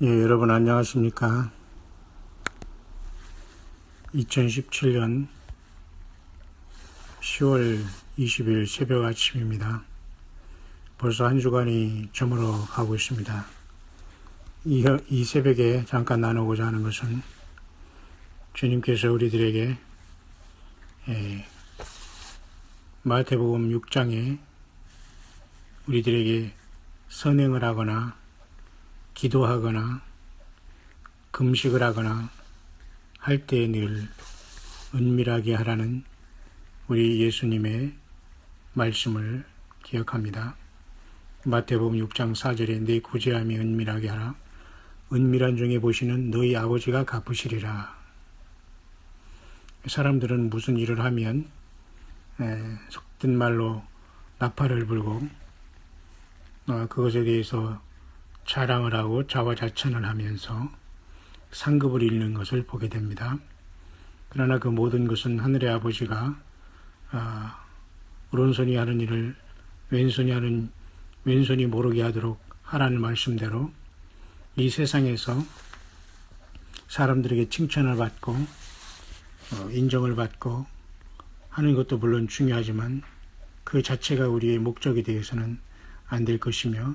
예, 여러분 안녕하십니까. 2017년 10월 20일 새벽 아침입니다. 벌써 한 주간이 저물어 가고 있습니다. 이, 이 새벽에 잠깐 나누고자 하는 것은 주님께서 우리들에게 예, 마태복음 6장에 우리들에게 선행을 하거나 기도하거나 금식을 하거나 할 때 늘 은밀하게 하라는 우리 예수님의 말씀을 기억합니다. 마태복음 6장 4절에 내 구제함이 은밀하게 하라. 은밀한 중에 보시는 너희 아버지가 갚으시리라. 사람들은 무슨 일을 하면 속된 말로 나팔을 불고 어, 그것에 대해서 자랑을 하고 자화자찬을 하면서 상급을 잃는 것을 보게 됩니다. 그러나 그 모든 것은 하늘의 아버지가 아, 오른손이 하는 일을 왼손이 하는 왼손이 모르게 하도록 하라는 말씀대로 이 세상에서 사람들에게 칭찬을 받고 어, 인정을 받고 하는 것도 물론 중요하지만 그 자체가 우리의 목적이 되어서는 안 될 것이며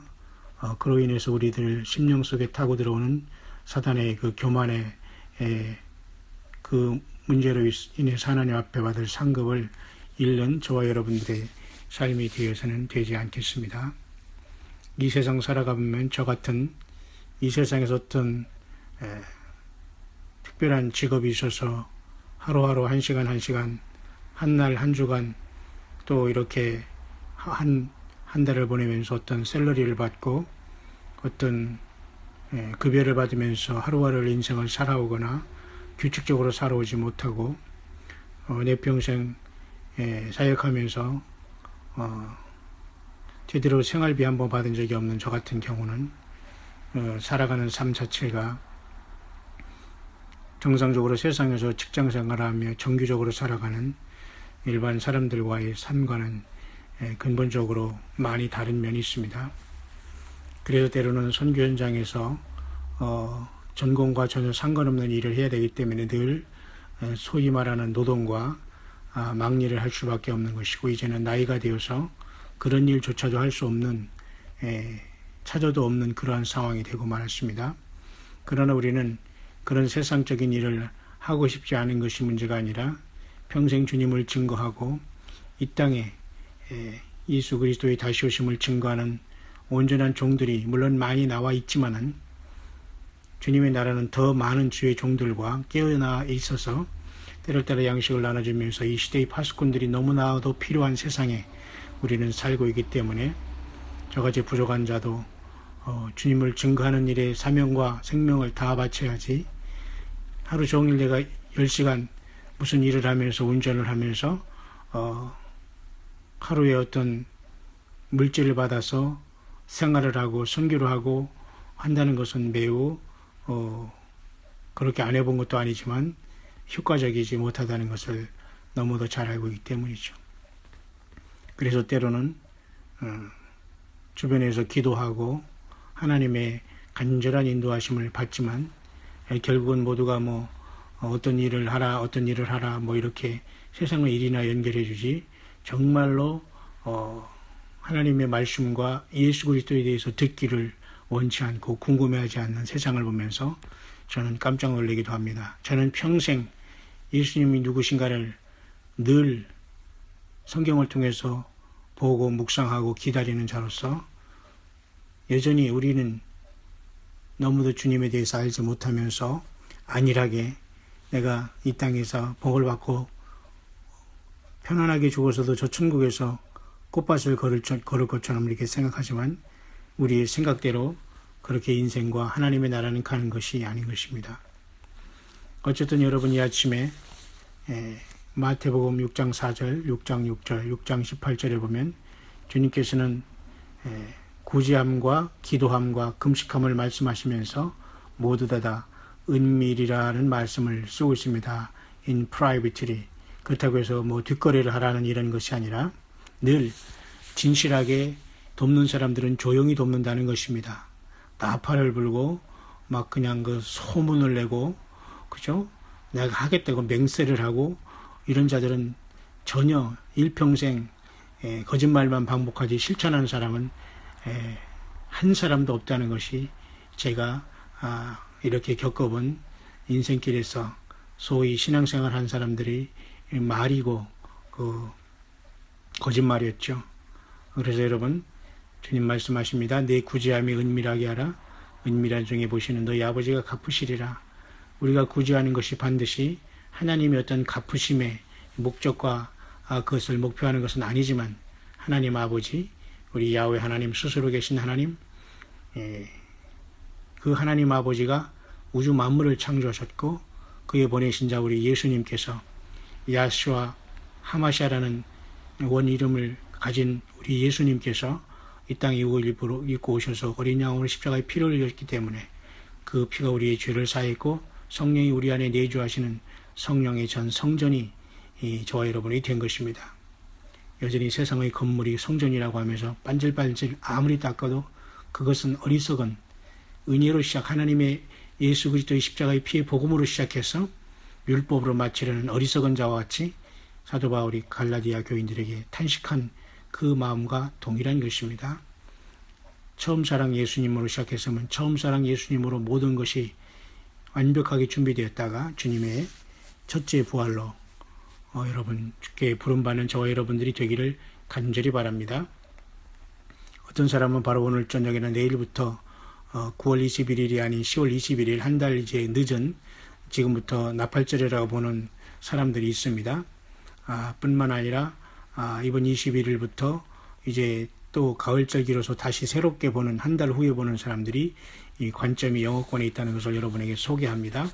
어, 그로 인해서 우리들 심령 속에 타고 들어오는 사단의 그 교만의 에, 그 문제로 인해서 하나님 앞에 받을 상급을 잃는 저와 여러분들의 삶이 되어서는 되지 않겠습니다. 이 세상 살아가면 저 같은 이 세상에서 어떤 에, 특별한 직업이 있어서 하루하루 한 시간 한 시간 한 날 한 주간 또 이렇게 한 한 달을 보내면서 어떤 셀러리를 받고 어떤 예, 급여를 받으면서 하루하루 인생을 살아오거나 규칙적으로 살아오지 못하고 어, 내 평생 예, 사역하면서 어, 제대로 생활비 한 번 받은 적이 없는 저 같은 경우는 어, 살아가는 삶 자체가 정상적으로 세상에서 직장 생활하며 정규적으로 살아가는 일반 사람들과의 삶과는 예, 근본적으로 많이 다른 면이 있습니다. 그래서 때로는 선교 현장에서 어, 전공과 전혀 상관없는 일을 해야 되기 때문에 늘 소위 말하는 노동과 아, 막일을 할 수밖에 없는 것이고 이제는 나이가 되어서 그런 일조차도 할 수 없는 에, 찾아도 없는 그러한 상황이 되고 말았습니다. 그러나 우리는 그런 세상적인 일을 하고 싶지 않은 것이 문제가 아니라 평생 주님을 증거하고 이 땅에 예수 그리스도의 다시 오심을 증거하는 온전한 종들이 물론 많이 나와 있지만은 주님의 나라는 더 많은 주의 종들과 깨어나 있어서 때를 따라 양식을 나눠주면서 이 시대의 파수꾼들이 너무나도 필요한 세상에 우리는 살고 있기 때문에 저같이 부족한 자도 어, 주님을 증거하는 일에 사명과 생명을 다 바쳐야지 하루 종일 내가 10시간 무슨 일을 하면서 운전을 하면서 어, 하루에 어떤 물질을 받아서 생활을 하고 선교를 하고 한다는 것은 매우 어, 그렇게 안 해본 것도 아니지만 효과적이지 못하다는 것을 너무도 잘 알고 있기 때문이죠. 그래서 때로는 어, 주변에서 기도하고 하나님의 간절한 인도하심을 받지만 결국은 모두가 뭐 어떤 일을 하라 어떤 일을 하라 뭐 이렇게 세상의 일이나 연결해 주지 정말로 어, 하나님의 말씀과 예수 그리스도에 대해서 듣기를 원치 않고 궁금해하지 않는 세상을 보면서 저는 깜짝 놀라기도 합니다. 저는 평생 예수님이 누구신가를 늘 성경을 통해서 보고 묵상하고 기다리는 자로서 여전히 우리는 너무도 주님에 대해서 알지 못하면서 안일하게 내가 이 땅에서 복을 받고 편안하게 죽어서도 저 천국에서 꽃밭을 걸을, 걸을 것처럼 이렇게 생각하지만 우리의 생각대로 그렇게 인생과 하나님의 나라는 가는 것이 아닌 것입니다. 어쨌든 여러분 이 아침에 마태복음 6장 4절, 6장 6절, 6장 18절에 보면 주님께서는 구제함과 기도함과 금식함을 말씀하시면서 모두 다 은밀이라는 말씀을 쓰고 있습니다. in privately. 그렇다고 해서 뭐 뒷거래를 하라는 이런 것이 아니라 늘 진실하게 돕는 사람들은 조용히 돕는다는 것입니다. 나팔을 불고 막 그냥 그 소문을 내고 그죠? 내가 하겠다고 맹세를 하고 이런 자들은 전혀 일평생 에, 거짓말만 반복하지 실천하는 사람은 에, 한 사람도 없다는 것이 제가 아, 이렇게 겪어본 인생길에서 소위 신앙생활 한 사람들이 말이고 그 거짓말이었죠. 그래서 여러분 주님 말씀하십니다. 내 구제함이 은밀하게 하라. 은밀한 중에 보시는 너희 아버지가 갚으시리라. 우리가 구제하는 것이 반드시 하나님의 어떤 갚으심의 목적과 아, 그것을 목표하는 것은 아니지만 하나님 아버지, 우리 야외 하나님 스스로 계신 하나님, 예, 그 하나님 아버지가 우주 만물을 창조하셨고 그에 보내신 자 우리 예수님께서 야수와 하마샤라는 원 이름을 가진 우리 예수님께서 이 땅에 일부러 입고 오셔서 어린 양으로 십자가의 피를 흘렸기 때문에 그 피가 우리의 죄를 사했고 성령이 우리 안에 내주하시는 성령의 전 성전이 저와 여러분이 된 것입니다. 여전히 세상의 건물이 성전이라고 하면서 반질반질 아무리 닦아도 그것은 어리석은 은혜로 시작 하나님의 예수 그리스도의 십자가의 피의 복음으로 시작해서 율법으로 마치려는 어리석은 자와 같이 사도 바울이 갈라디아 교인들에게 탄식한 그 마음과 동일한 것입니다. 처음 사랑 예수님으로 시작했으면 처음 사랑 예수님으로 모든 것이 완벽하게 준비되었다가 주님의 첫째 부활로 어, 여러분 주께 부름받는 저와 여러분들이 되기를 간절히 바랍니다. 어떤 사람은 바로 오늘 저녁에는 내일부터 어, 9월 21일이 아닌 10월 21일 한 달 이제 늦은 지금부터 나팔절이라고 보는 사람들이 있습니다. 아, 뿐만 아니라 아, 이번 21일부터 이제 또 가을절기로서 다시 새롭게 보는 한 달 후에 보는 사람들이 이 관점이 영어권에 있다는 것을 여러분에게 소개합니다.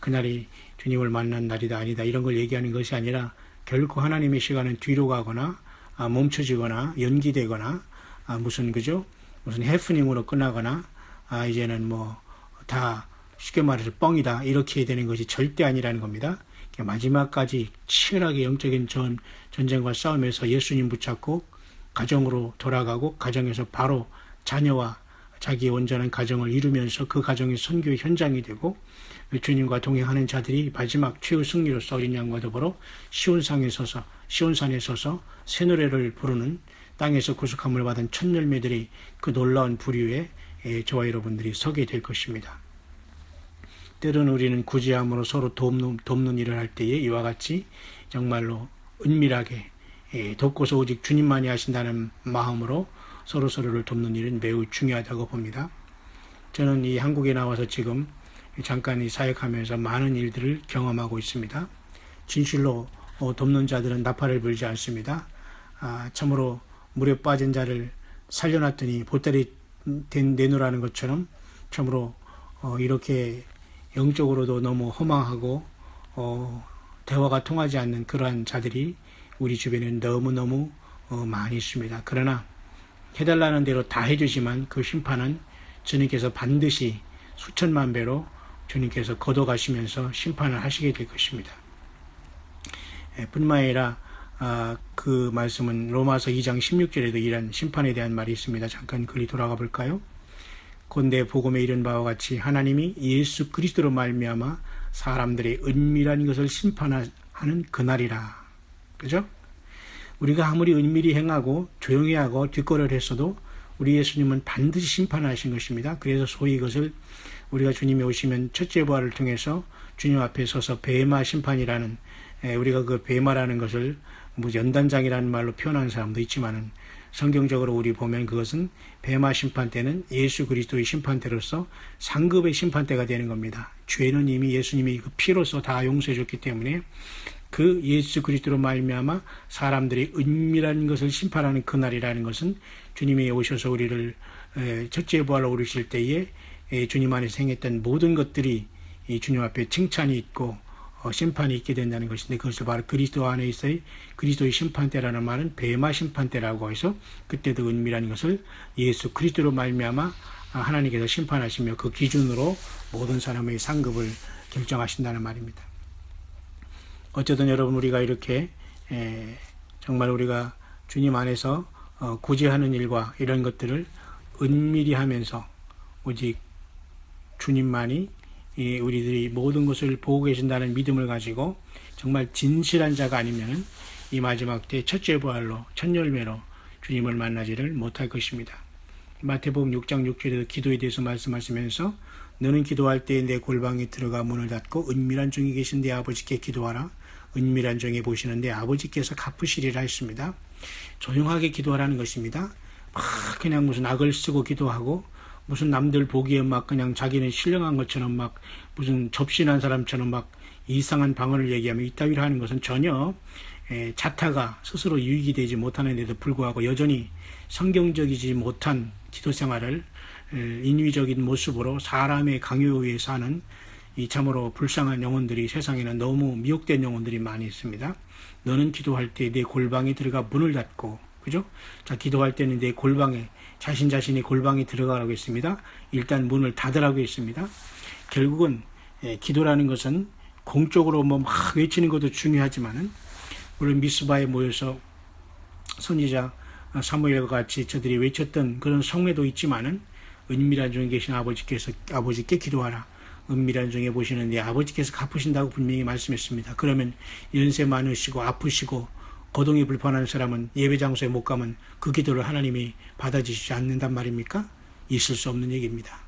그날이 주님을 만난 날이다 아니다 이런 걸 얘기하는 것이 아니라 결코 하나님의 시간은 뒤로 가거나 아, 멈춰지거나 연기되거나 아, 무슨 그죠 무슨 해프닝으로 끝나거나 아, 이제는 뭐 다 쉽게 말해서 뻥이다 이렇게 되는 것이 절대 아니라는 겁니다. 마지막까지 치열하게 영적인 전, 전쟁과 싸움에서 예수님 붙잡고 가정으로 돌아가고 가정에서 바로 자녀와 자기의 온전한 가정을 이루면서 그 가정이 선교의 현장이 되고 주님과 동행하는 자들이 마지막 최후 승리로서 어린 양과 더불어 시온상에 서서 시온산에 서서 새 노래를 부르는 땅에서 구속함을 받은 첫 열매들이 그 놀라운 부류에 저와 여러분들이 서게 될 것입니다. 때로는 우리는 구제함으로 서로 돕는, 돕는 일을 할 때에 이와 같이 정말로 은밀하게 예, 돕고서 오직 주님만이 하신다는 마음으로 서로 서로를 돕는 일은 매우 중요하다고 봅니다. 저는 이 한국에 나와서 지금 잠깐 이 사역하면서 많은 일들을 경험하고 있습니다. 진실로 어, 돕는 자들은 나팔을 불지 않습니다. 아, 참으로 물에 빠진 자를 살려놨더니 보따리 내놓으라는 것처럼 참으로 어, 이렇게 영적으로도 너무 허망하고 어, 대화가 통하지 않는 그러한 자들이 우리 주변에 너무너무 어, 많이 있습니다. 그러나 해달라는 대로 다 해주지만 그 심판은 주님께서 반드시 수천만 배로 주님께서 걷어가시면서 심판을 하시게 될 것입니다. 예, 뿐만 아니라 아, 그 말씀은 로마서 2장 16절에도 이런 심판에 대한 말이 있습니다. 잠깐 글이 돌아가 볼까요? 곤대 복음에 이른 바와 같이 하나님이 예수 그리스도로 말미암아 사람들의 은밀한 것을 심판하는 그날이라. 그죠? 우리가 아무리 은밀히 행하고 조용히 하고 뒷거를 했어도 우리 예수님은 반드시 심판하신 것입니다. 그래서 소위 이것을 우리가 주님이 오시면 첫째 부활을 통해서 주님 앞에 서서 배마 심판이라는 우리가 그 배마라는 것을 뭐 연단장이라는 말로 표현하는 사람도 있지만은 성경적으로 우리 보면 그것은 배마 심판 때는 예수 그리스도의 심판대로서 상급의 심판대가 되는 겁니다. 죄는 이미 예수님이 그 피로서 다 용서해 줬기 때문에 그 예수 그리스도로 말미암아 사람들이 은밀한 것을 심판하는 그날이라는 것은 주님이 오셔서 우리를 첫째 부활로 오르실 때에 주님 안에 생겼던 모든 것들이 주님 앞에 칭찬이 있고 어, 심판이 있게 된다는 것인데 그것을 바로 그리스도 안에 있어의 그리스도의 심판대라는 말은 배마 심판대라고 해서 그때도 은밀한 것을 예수 그리스도로 말미암아 하나님께서 심판하시며 그 기준으로 모든 사람의 상급을 결정하신다는 말입니다. 어쨌든 여러분 우리가 이렇게 정말 우리가 주님 안에서 어, 구제하는 일과 이런 것들을 은밀히 하면서 오직 주님만이 우리들이 모든 것을 보고 계신다는 믿음을 가지고 정말 진실한 자가 아니면 이 마지막 때 첫째 부활로 첫 열매로 주님을 만나지를 못할 것입니다. 마태복음 6장 6절에도 기도에 대해서 말씀하시면서 너는 기도할 때내 골방에 들어가 문을 닫고 은밀한 중에 계신 내 아버지께 기도하라. 은밀한 중에 보시는 내 아버지께서 갚으시리라 했습니다. 조용하게 기도하라는 것입니다. 막 그냥 무슨 악을 쓰고 기도하고 무슨 남들 보기에 막 그냥 자기는 신령한 것처럼 막 무슨 접신한 사람처럼 막 이상한 방언을 얘기하며 이따위로 하는 것은 전혀 자타가 스스로 유익이 되지 못하는데도 불구하고 여전히 성경적이지 못한 기도 생활을 인위적인 모습으로 사람의 강요에 의해 사는 이 참으로 불쌍한 영혼들이 세상에는 너무 미혹된 영혼들이 많이 있습니다. 너는 기도할 때 내 골방에 들어가 문을 닫고 그죠? 자 기도할 때는 내 골방에 자신 자신의 골방에 들어가라고 했습니다. 일단 문을 닫으라고 했습니다. 결국은 기도라는 것은 공적으로 뭐 막 외치는 것도 중요하지만은 물론 미스바에 모여서 선지자 사무엘과 같이 저들이 외쳤던 그런 성회도 있지만은 은밀한 중에 계신 아버지께서 아버지께 기도하라. 은밀한 중에 보시는 내 아버지께서 갚으신다고 분명히 말씀했습니다. 그러면 연세 많으시고 아프시고 거동이 불편한 사람은 예배 장소에 못 가면 그 기도를 하나님이 받아주시지 않는단 말입니까? 있을 수 없는 얘기입니다.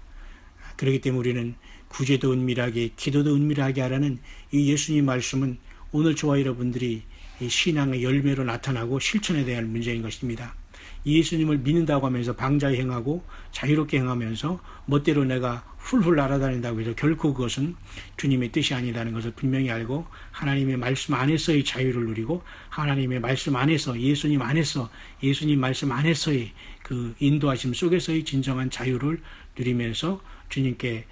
그렇기 때문에 우리는 구제도 은밀하게 기도도 은밀하게 하라는 이 예수님 말씀은 오늘 저와 여러분들이 신앙의 열매로 나타나고 실천에 대한 문제인 것입니다. 예수님을 믿는다고 하면서 방자에 행하고 자유롭게 행하면서 멋대로 내가 훌훌 날아다닌다고 해서 결코 그것은 주님의 뜻이 아니라는 것을 분명히 알고 하나님의 말씀 안에서의 자유를 누리고 하나님의 말씀 안에서 예수님 안에서 예수님 말씀 안에서의 그 인도하심 속에서의 진정한 자유를 누리면서 주님께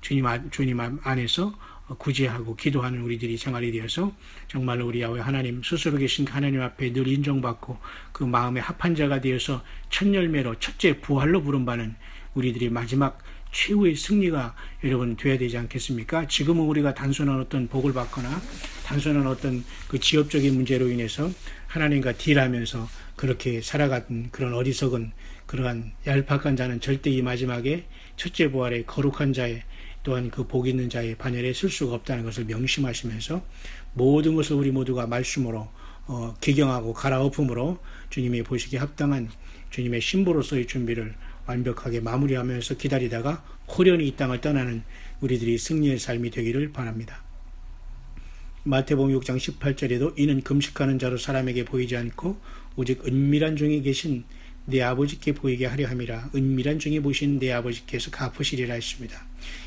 주님 주님 안에서 구제하고 기도하는 우리들이 생활이 되어서 정말로 우리 야외 하나님 스스로 계신 하나님 앞에 늘 인정받고 그 마음의 합한 자가 되어서 첫 열매로 첫째 부활로 부름받는 우리들이 마지막 최후의 승리가 여러분 돼야 되지 않겠습니까? 지금은 우리가 단순한 어떤 복을 받거나 단순한 어떤 그 지역적인 문제로 인해서 하나님과 딜하면서 그렇게 살아가던 그런 어리석은 그러한 얄팍한 자는 절대 이 마지막에 첫째 부활의 거룩한 자의 또한 그 복 있는 자의 반열에 쓸 수가 없다는 것을 명심하시면서 모든 것을 우리 모두가 말씀으로 어, 기경하고 갈아엎음으로 주님이 보시기에 합당한 주님의 신부로서의 준비를 완벽하게 마무리하면서 기다리다가 호련히 이 땅을 떠나는 우리들이 승리의 삶이 되기를 바랍니다. 마태복음 6장 18절에도 이는 금식하는 자로 사람에게 보이지 않고 오직 은밀한 중에 계신 내 아버지께 보이게 하려 함이라 은밀한 중에 보신 내 아버지께서 갚으시리라 했습니다.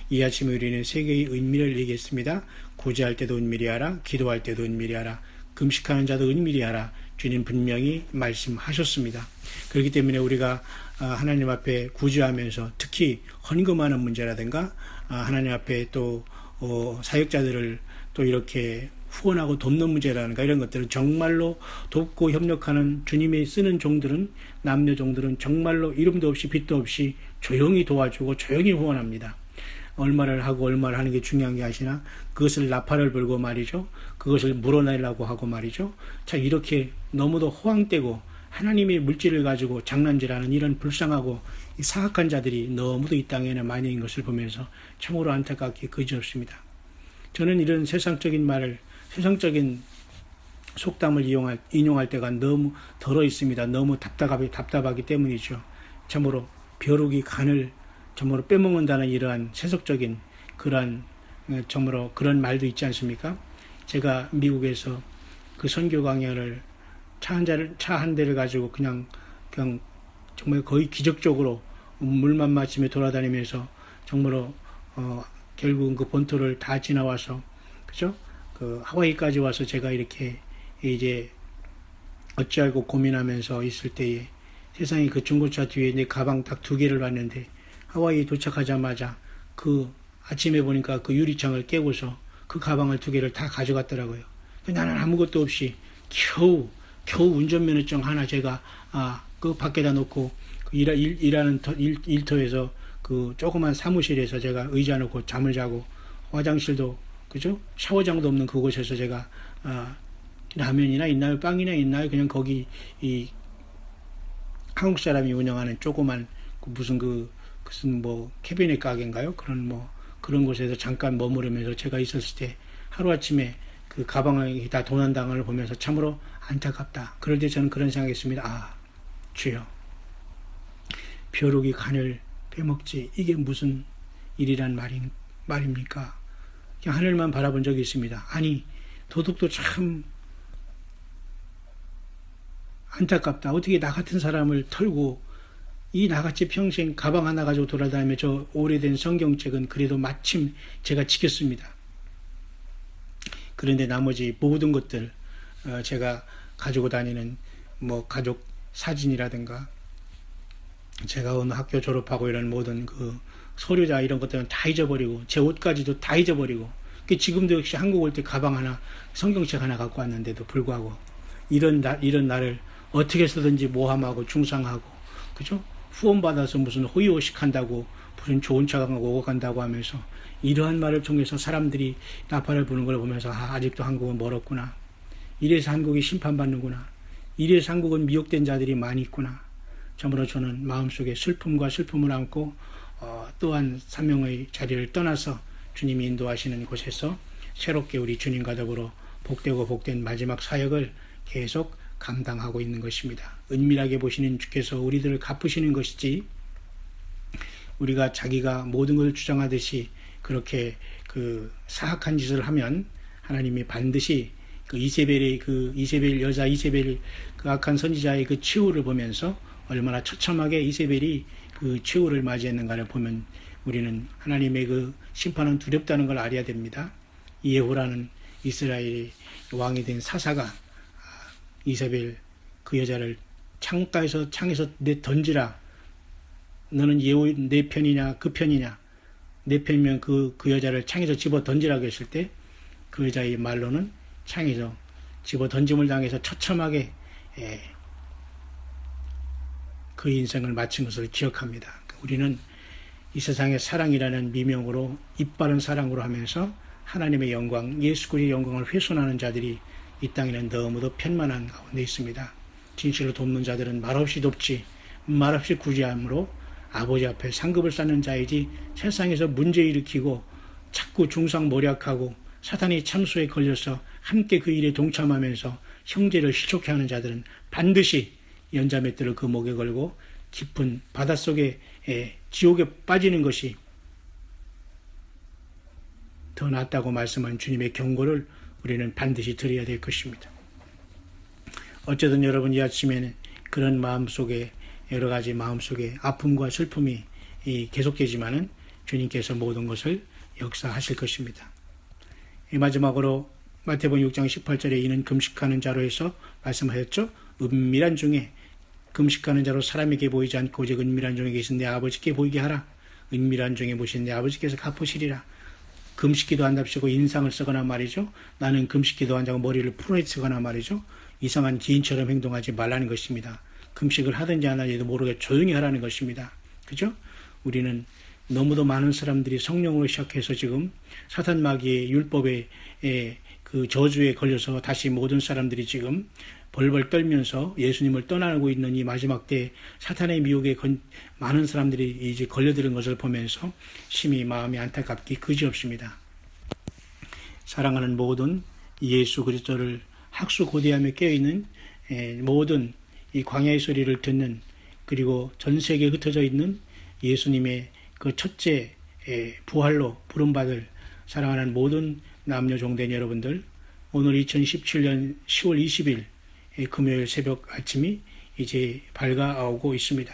이 아침에 우리는 세 개의 은밀을 얘기했습니다. 구제할 때도 은밀히 하라, 기도할 때도 은밀히 하라, 금식하는 자도 은밀히 하라. 주님 분명히 말씀하셨습니다. 그렇기 때문에 우리가 아, 하나님 앞에 구제하면서 특히 헌금하는 문제라든가 아, 하나님 앞에 또 어, 사역자들을 또 이렇게 후원하고 돕는 문제라든가 이런 것들은 정말로 돕고 협력하는 주님이 쓰는 종들은 남녀 종들은 정말로 이름도 없이 빛도 없이 조용히 도와주고 조용히 후원합니다. 얼마를 하고 얼마를 하는 게 중요한 게 아시나 그것을 나팔을 불고 말이죠. 그것을 물어내려고 하고 말이죠. 자 이렇게 너무도 호황되고 하나님의 물질을 가지고 장난질하는 이런 불쌍하고 사악한 자들이 너무도 이 땅에는 많이 있는 것을 보면서 참으로 안타깝게 그지없습니다. 저는 이런 세상적인 말을 세상적인 속담을 이용할, 인용할 때가 너무 덜어 있습니다. 너무 답답하기, 답답하기 때문이죠. 참으로 벼룩이 간을 참으로 빼먹는다는 이러한 세속적인 그러한 참으로 그런 말도 있지 않습니까? 제가 미국에서 그 선교 강연을 차한 자를 차 한 대를 가지고 그냥 그냥 정말 거의 기적적으로 물만 마시며 돌아다니면서 정말로 어 결국은 그 본토를 다 지나와서 그죠? 그 하와이까지 와서 제가 이렇게 이제 어찌 알고 고민하면서 있을 때에 세상에 그 중고차 뒤에 내 가방 딱 두 개를 봤는데 하와이 도착하자마자 그 아침에 보니까 그 유리창을 깨고서 그 가방을 두 개를 다 가져갔더라고요. 나는 아무것도 없이 겨우 겨우 운전면허증 하나 제가 아 그 밖에다 놓고 그 일, 일, 일하는 터, 일, 일터에서 그 조그만 사무실에서 제가 의자 놓고 잠을 자고 화장실도 그죠? 샤워장도 없는 그곳에서 제가 아, 라면이나 있나요? 빵이나 있나요? 그냥 거기 이 한국 사람이 운영하는 조그만 그 무슨 그, 무슨 뭐 캐비넷 가게인가요? 그런 뭐 그런 곳에서 잠깐 머무르면서 제가 있었을 때 하루아침에 그 가방이 다 도난당을 한 보면서 참으로 안타깝다. 그럴 때 저는 그런 생각했습니다. 아, 주여. 벼룩이 간을 빼먹지. 이게 무슨 일이란 말인, 말입니까? 그냥 하늘만 바라본 적이 있습니다. 아니, 도둑도 참 안타깝다. 어떻게 나 같은 사람을 털고 이 나같이 평생 가방 하나 가지고 돌아다니며 저 오래된 성경책은 그래도 마침 제가 지켰습니다. 그런데 나머지 모든 것들 어, 제가 가지고 다니는 뭐 가족 사진이라든가 제가 어느 학교 졸업하고 이런 모든 그 서류자 이런 것들은 다 잊어버리고 제 옷까지도 다 잊어버리고 지금도 역시 한국 올 때 가방 하나 성경책 하나 갖고 왔는데도 불구하고 이런 나, 이런 나를 어떻게 해서든지 모함하고 중상하고 그죠? 후원받아서 무슨 호의호식 한다고 무슨 좋은 차 오고 간다고 하면서 이러한 말을 통해서 사람들이 나팔을 부는 걸 보면서 아, 아직도 한국은 멀었구나. 이래서 한국이 심판받는구나. 이래서 한국은 미혹된 자들이 많이 있구나. 참으로 저는 마음속에 슬픔과 슬픔을 안고 어, 또한 사명의 자리를 떠나서 주님이 인도하시는 곳에서 새롭게 우리 주님과 더불어 복되고 복된 마지막 사역을 계속 감당하고 있는 것입니다. 은밀하게 보시는 주께서 우리들을 갚으시는 것이지 우리가 자기가 모든 걸 주장하듯이 그렇게 그 사악한 짓을 하면 하나님이 반드시 그 이세벨의 그 이세벨 여자 이세벨 그 악한 선지자의 그 치우를 보면서 얼마나 처참하게 이세벨이 그 최후를 맞이했는가를 보면 우리는 하나님의 그 심판은 두렵다는 걸 알아야 됩니다. 이에호라는 이스라엘의 왕이 된 사사가 이세벨 그 여자를 창가에서 창에서 내 던지라. 너는 예호 내 편이냐 그 편이냐. 내 편이면 그, 그 여자를 창에서 집어 던지라고 했을 때 그 여자의 말로는 창에서 집어 던짐을 당해서 처참하게 예, 그 인생을 마친 것을 기억합니다. 우리는 이 세상의 사랑이라는 미명으로 이빠른 사랑으로 하면서 하나님의 영광, 예수 그리스도의 영광을 훼손하는 자들이 이 땅에는 너무도 편만한 가운데 있습니다. 진실로 돕는 자들은 말없이 돕지 말없이 구제함으로 아버지 앞에 상급을 쌓는 자이지 세상에서 문제 일으키고 자꾸 중상모략하고 사탄이 참수에 걸려서 함께 그 일에 동참하면서 형제를 실족해 하는 자들은 반드시 연자맷들을 그 목에 걸고 깊은 바닷속에 지옥에 빠지는 것이 더 낫다고 말씀한 주님의 경고를 우리는 반드시 드려야 될 것입니다. 어쨌든 여러분 이 아침에는 그런 마음 속에 여러 가지 마음 속에 아픔과 슬픔이 계속되지만은 주님께서 모든 것을 역사하실 것입니다. 마지막으로 마태복음 6장 18절에 이는 금식하는 자로 해서 말씀하셨죠. 은밀한 중에 금식하는 자로 사람에게 보이지 않고 오직 은밀한 중에 계신 내 아버지께 보이게 하라. 은밀한 중에 보신 내 아버지께서 갚으시리라. 금식기도 한답시고 인상을 쓰거나 말이죠. 나는 금식기도 한다고 머리를 풀어 쓰거나 말이죠. 이상한 기인처럼 행동하지 말라는 것입니다. 금식을 하든지 안 하든지도 모르게 조용히 하라는 것입니다. 그죠? 우리는 너무도 많은 사람들이 성령으로 시작해서 지금 사탄 마귀의 율법의 그 저주에 걸려서 다시 모든 사람들이 지금 벌벌 떨면서 예수님을 떠나고 있는 이 마지막 때 사탄의 미혹에 많은 사람들이 이제 걸려드는 것을 보면서 심히 마음이 안타깝기 그지없습니다. 사랑하는 모든 예수 그리스도를 학수고대하며 깨어있는 모든 이 광야의 소리를 듣는 그리고 전 세계에 흩어져 있는 예수님의 그 첫째 부활로 부름받을 사랑하는 모든 남녀 종된 여러분들 오늘 2017년 10월 20일 금요일 새벽 아침이 이제 밝아오고 있습니다.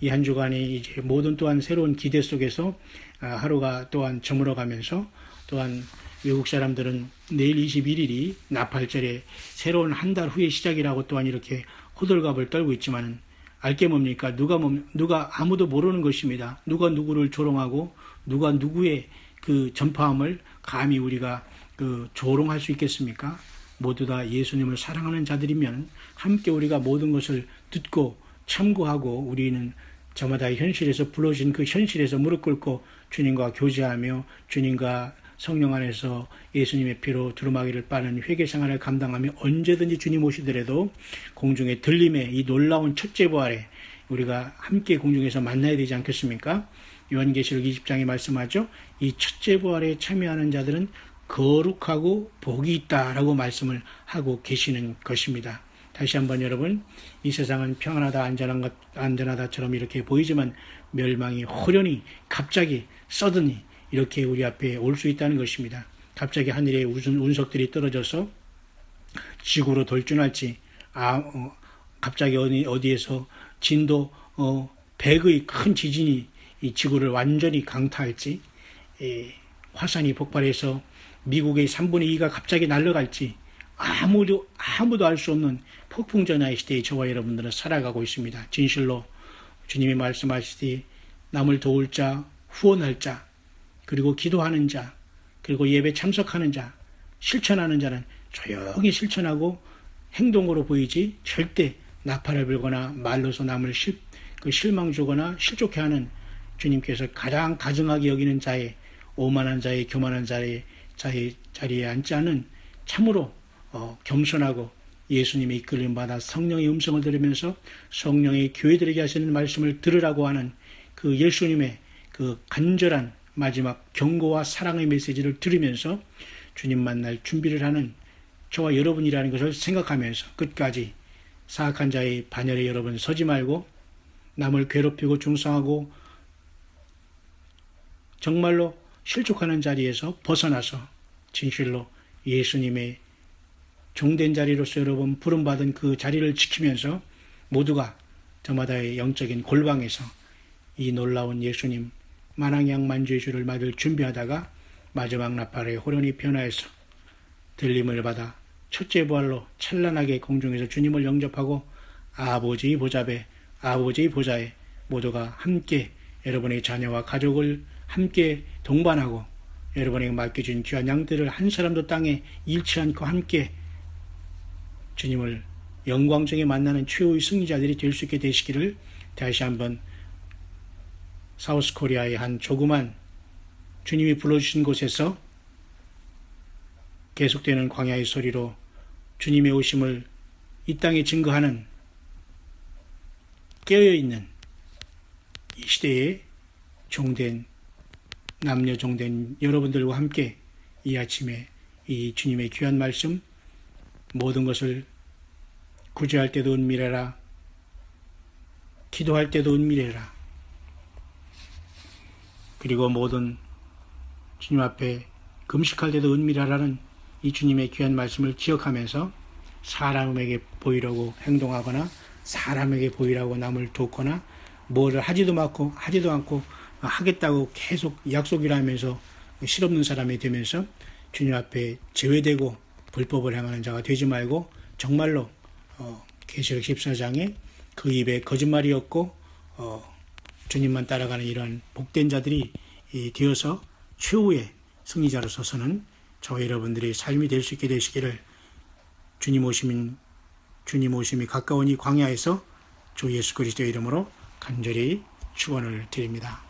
이 한 주간이 이제 모든 또한 새로운 기대 속에서 아, 하루가 또한 저물어가면서 또한 외국 사람들은 내일 21일이 나팔절에 새로운 한 달 후의 시작이라고 또한 이렇게 호들갑을 떨고 있지만은 알게 뭡니까? 누가 누가 아무도 모르는 것입니다. 누가 누구를 조롱하고 누가 누구의 그 전파함을 감히 우리가 그 조롱할 수 있겠습니까? 모두 다 예수님을 사랑하는 자들이면 함께 우리가 모든 것을 듣고 참고하고 우리는 저마다 현실에서 불러진 그 현실에서 무릎 꿇고 주님과 교제하며 주님과 성령 안에서 예수님의 피로 두루마기를 빠는 회개 생활을 감당하며 언제든지 주님 오시더라도 공중의 들림의 이 놀라운 첫째 부활에 우리가 함께 공중에서 만나야 되지 않겠습니까? 요한계시록 20장에 말씀하죠. 이 첫째 부활에 참여하는 자들은 거룩하고 복이 있다라고 말씀을 하고 계시는 것입니다. 다시 한번 여러분, 이 세상은 평안하다, 안전한 것, 안전하다처럼 이렇게 보이지만 멸망이 호련히 갑자기 서든이 이렇게 우리 앞에 올 수 있다는 것입니다. 갑자기 하늘에 운석들이 떨어져서 지구로 돌진할지, 아, 어, 갑자기 어디, 어디에서 진도 어, 100의 큰 지진이 이 지구를 완전히 강타할지, 에, 화산이 폭발해서 미국의 3분의 2가 갑자기 날아갈지, 아무도, 아무도 알 수 없는 폭풍전야의 시대에 저와 여러분들은 살아가고 있습니다. 진실로 주님이 말씀하시되 남을 도울 자, 후원할 자, 그리고 기도하는 자, 그리고 예배 참석하는 자, 실천하는 자는 조용히 실천하고 행동으로 보이지 절대 나팔을 불거나 말로서 남을 실, 그 실망 주거나 실족해 하는 주님께서 가장 가증하게 여기는 자의 오만한 자의 교만한 자의 자의 자리에 앉지 않은 참으로 어, 겸손하고 예수님의 이끌림 받아 성령의 음성을 들으면서 성령의 교회들에게 하시는 말씀을 들으라고 하는 그 예수님의 그 간절한 마지막 경고와 사랑의 메시지를 들으면서 주님 만날 준비를 하는 저와 여러분이라는 것을 생각하면서 끝까지 사악한 자의 반열에 여러분 서지 말고 남을 괴롭히고 중상하고 정말로 실족하는 자리에서 벗어나서 진실로 예수님의 종된 자리로서 여러분 부름받은 그 자리를 지키면서 모두가 저마다의 영적인 골방에서 이 놀라운 예수님 만왕양 만주의주를 맞을 준비하다가 마지막 나팔에 호련히 변화해서 들림을 받아 첫째 부활로 찬란하게 공중에서 주님을 영접하고 아버지의 보좌에 아버지의 보좌에 모두가 함께 여러분의 자녀와 가족을 함께 동반하고 여러분에게 맡겨준 귀한 양들을 한 사람도 땅에 잃지 않고 함께 주님을 영광중에 만나는 최후의 승리자들이 될 수 있게 되시기를 다시 한번 사우스 코리아의 한 조그만 주님이 불러주신 곳에서 계속되는 광야의 소리로 주님의 오심을 이 땅에 증거하는 깨어있는 이 시대에 종된 남녀 종된 여러분들과 함께 이 아침에 이 주님의 귀한 말씀 모든 것을 구제할 때도 은밀해라 기도할 때도 은밀해라. 그리고 모든 주님 앞에 금식할 때도 은밀하라는 이 주님의 귀한 말씀을 기억하면서 사람에게 보이려고 행동하거나 사람에게 보이라고 남을 돕거나 뭐를 하지도 않고 하지도 않고 하겠다고 계속 약속이라면서 실없는 사람이 되면서 주님 앞에 제외되고 불법을 행하는 자가 되지 말고 정말로 어, 계시록 14장에 그 입에 거짓말이 없고 어, 주님만 따라가는 이러한 복된 자들이 되어서 최후의 승리자로 서서는 저 여러분들의 삶이 될 수 있게 되시기를 주님 오심인 주님 오심이 가까우니 광야에서 주 예수 그리스도의 이름으로 간절히 축원을 드립니다.